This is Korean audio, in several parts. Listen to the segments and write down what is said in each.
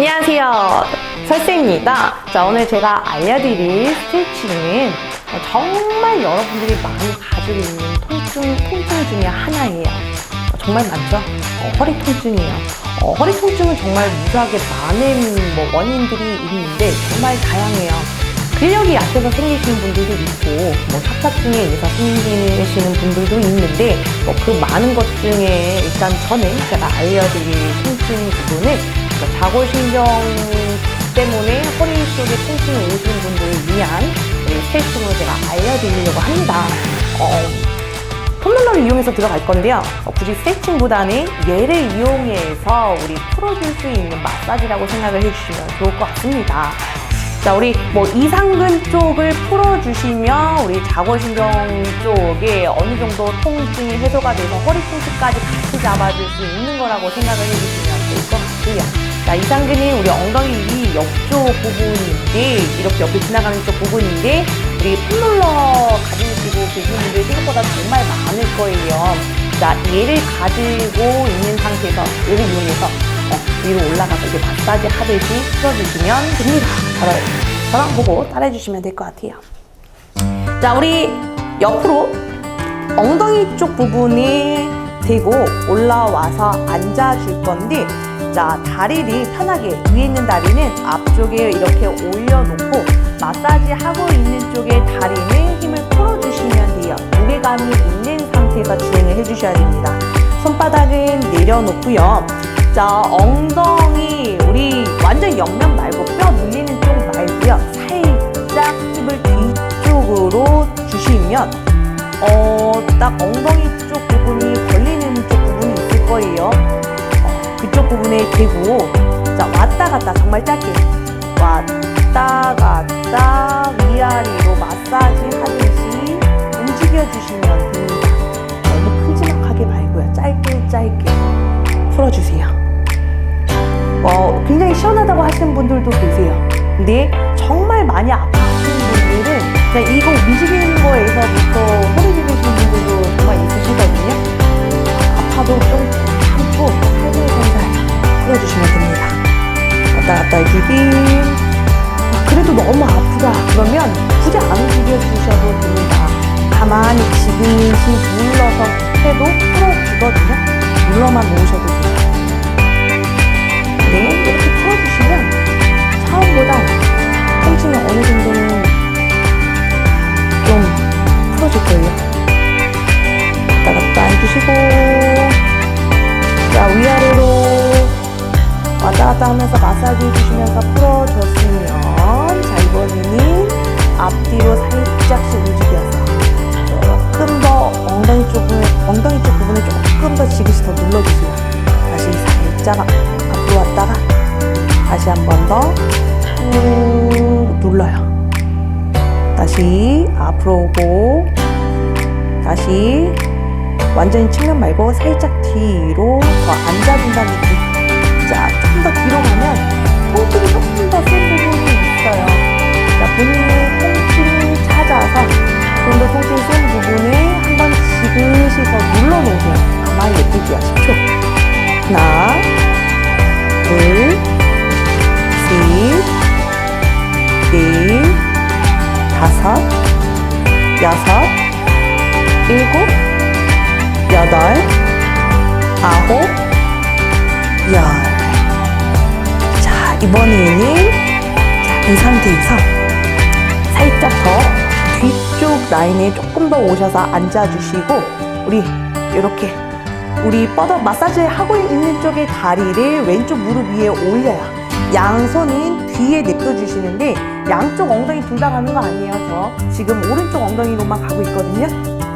안녕하세요. 설쌤입니다. 자, 오늘 제가 알려드릴 스트레칭은 정말 여러분들이 많이 가지고 있는 통증, 통증 중에 하나예요. 어, 정말 많죠? 어, 허리 통증이에요. 어, 허리 통증은 정말 무수하게 많은 뭐 원인들이 있는데 정말 다양해요. 근력이 약해서 생기시는 분들도 있고, 뭐 협착증에 의해서 생기시는 분들도 있는데, 뭐 그 많은 것 중에 일단 저는 제가 알려드릴 통증 부분은 그 자골신경 때문에 허리 쪽에 통증이 오시는 분들을 위한 스트레칭으로 제가 알려드리려고 합니다. 어, 폼롤러를 이용해서 들어갈 건데요. 어, 굳이 스트레칭보다는 얘를 이용해서 우리 풀어줄 수 있는 마사지라고 생각을 해주시면 좋을 것 같습니다. 자, 우리 뭐 이상근 쪽을 풀어주시면 우리 자골신경 쪽에 어느 정도 통증이 해소가 돼서 허리 통증까지 같이 잡아줄 수 있는 거라고 생각을 해주시면 될 것 같고요. 자, 이상근이 우리 엉덩이 위 옆쪽 부분인데, 이렇게 옆에 지나가는 쪽 부분인데, 우리 폼롤러 가지고 계신 분들 생각보다 정말 많을 거예요. 자, 얘를 가지고 있는 상태에서, 얘를 이용해서 어, 위로 올라가서 이제 마사지 하듯이 풀어주시면 됩니다. 저를, 저랑 보고 따라해주시면 될 것 같아요. 자, 우리 옆으로 엉덩이 쪽 부분에 대고 올라와서 앉아줄 건데, 자, 다리를 편하게, 위에 있는 다리는 앞쪽에 이렇게 올려놓고, 마사지 하고 있는 쪽에 다리는 힘을 풀어주시면 돼요. 무게감이 있는 상태에서 진행을 해주셔야 됩니다. 손바닥은 내려놓고요. 자, 엉덩이, 우리 완전 옆면 말고 뼈 눌리는 쪽 말고요. 살짝 힙을 뒤쪽으로 주시면, 어, 딱 엉덩이 쪽 부분이 걸리는 쪽 부분이 있을 거예요. 어, 그쪽 부분에 대고, 자, 왔다 갔다 정말 짧게. 왔다 갔다 위아래로 마사지 하듯이 움직여 주시면 됩니다. 너무 큼지막하게 말고요. 짧게 짧게 풀어주세요. 어, 굉장히 시원하다고 하시는 분들도 계세요. 근데 정말 많이 아파하시는 분들은 그냥 이거 움직이는 거에서부터 정말 있으시거든요. 아파도 좀 참고 살살살살 풀어주시면 됩니다. 왔다 갔다 해주기. 그래도 너무 아프다 그러면 굳이 안 움직여 주셔도 됩니다. 가만히 지그시 눌러서 해도 풀어주거든요. 눌러만 놓으셔도 돼요. 왔다 하면서 마사지 해주시면서 풀어줬으면, 자, 이번에는 앞뒤로 살짝씩 움직여서 조금 더 엉덩이 쪽을, 엉덩이 쪽 부분을 조금 더 지그시 더 눌러주세요. 다시 살짝 앞으로 왔다가 다시 한 번더꾹 눌러요. 다시 앞으로 오고 다시 완전히 측면 말고 살짝 뒤로 더 앉아준다는 다섯, 여섯, 일곱, 여덟, 아홉, 열. 자, 이번에는 자, 이 상태에서 살짝 더 뒤쪽 라인에 조금 더 오셔서 앉아주시고 우리 이렇게 우리 뻗어 마사지 하고 있는 쪽의 다리를 왼쪽 무릎 위에 올려요. 양손은 뒤에 냅둬주시는데 양쪽 엉덩이 둘 다 가는 거 아니에요. 저 지금 오른쪽 엉덩이로만 가고 있거든요.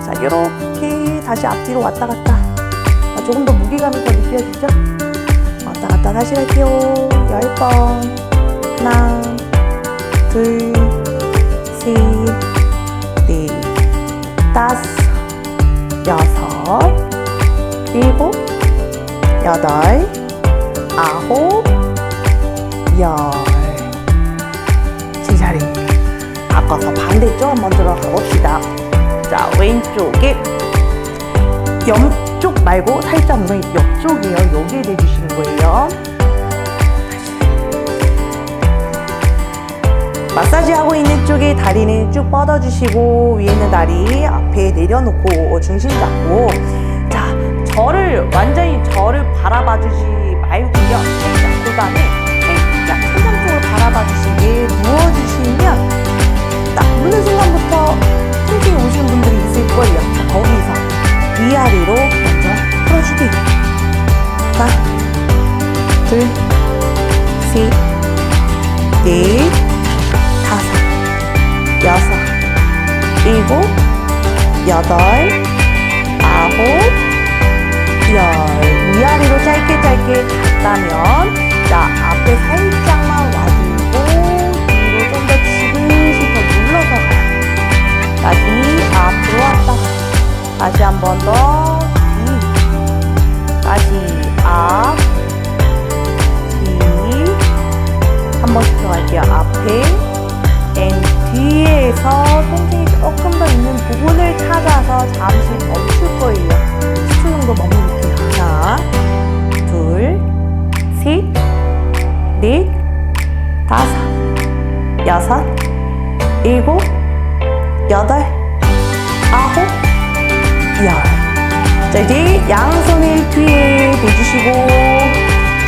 자, 이렇게 다시 앞뒤로 왔다 갔다. 아, 조금 더 무게감이 더 느껴지죠? 왔다 갔다 다시 할게요. 열 번. 열. 제자리. 바꿔서 반대쪽 한번 들어가 봅시다. 자, 왼쪽에 옆쪽 말고 살짝 엉덩이 옆쪽이에요. 여기에 대주시는 거예요. 마사지 하고 있는 쪽에 다리는 쭉 뻗어주시고 위에 있는 다리 앞에 내려놓고 중심 잡고 자 저를 완전히 저를 바라봐 주지 말고요 살짝 골반을 살 여덟, 아홉, 열. 위아래로 짧게 짧게 갔다면, 자, 앞에 살짝만 와주고, 뒤로 좀 더 지그시 더 눌러서 가요. 다시 앞으로 왔다. 다시 한 번 더, 뒤. 다시 앞, 뒤. 한 번씩 더 갈게요. 앞에 앤 뒤에서 통증이 조금 더 있는 부분을 찾아서 잠시 멈출 거예요. 10초 정도 머무를게요. 하나, 둘, 셋, 넷, 다섯, 여섯, 일곱, 여덟, 아홉, 열. 자, 이제 양손을 뒤에 대주시고,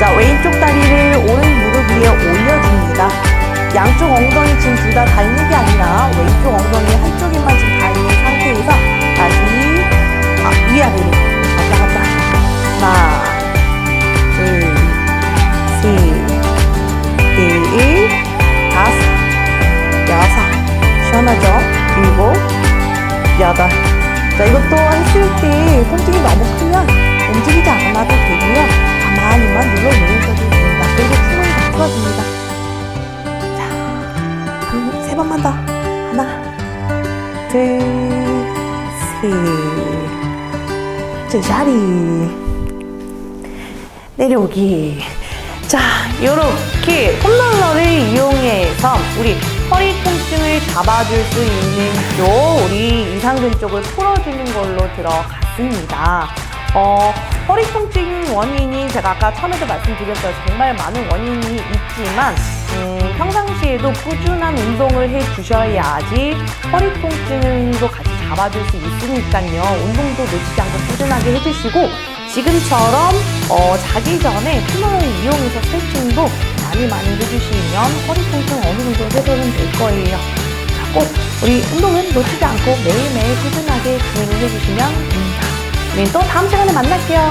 자, 왼쪽 다리를 오른 무릎 위에 올려줍니다. 양쪽 엉덩이 지금 둘다다 있는 게 아니라 왼쪽 엉덩이 한쪽에만 지금 다 있는 상태에서 다시 아, 위아래로 왔다 갔다. 하나 둘 셋, 넷, 다섯, 여섯. 시원하죠? 일곱, 여덟. 자 이것도 했을 때 통증이 너무 크면 움직이지 않아도 되고요. 가만히만 눌러놓으셔도 됩니다. 그리고 충분히 다 풀어줍니다 번만 더. 하나, 둘, 셋. 제자리. 내려오기. 자, 요렇게 폼롤러를 이용해서 우리 허리 통증을 잡아줄 수 있는 쪽, 우리 이상근 쪽을 풀어주는 걸로 들어갔습니다. 어, 허리 통증 원인이 제가 아까 처음에도 말씀드렸어요. 정말 많은 원인이 있지만, 음, 평상 시에도 꾸준한 운동을 해 주셔야지 허리 통증도 같이 잡아줄 수 있으니까요. 운동도 놓치지 않고 꾸준하게 해주시고, 지금처럼 어, 자기 전에 푸너를 이용해서 스트레칭도 많이 많이 해주시면 허리 통증 어느 정도 해소는 될 거예요. 자, 꼭 우리 운동은 놓치지 않고 매일매일 꾸준하게 진행을 해주시면 됩니다. 우리 또 다음 시간에 만날게요.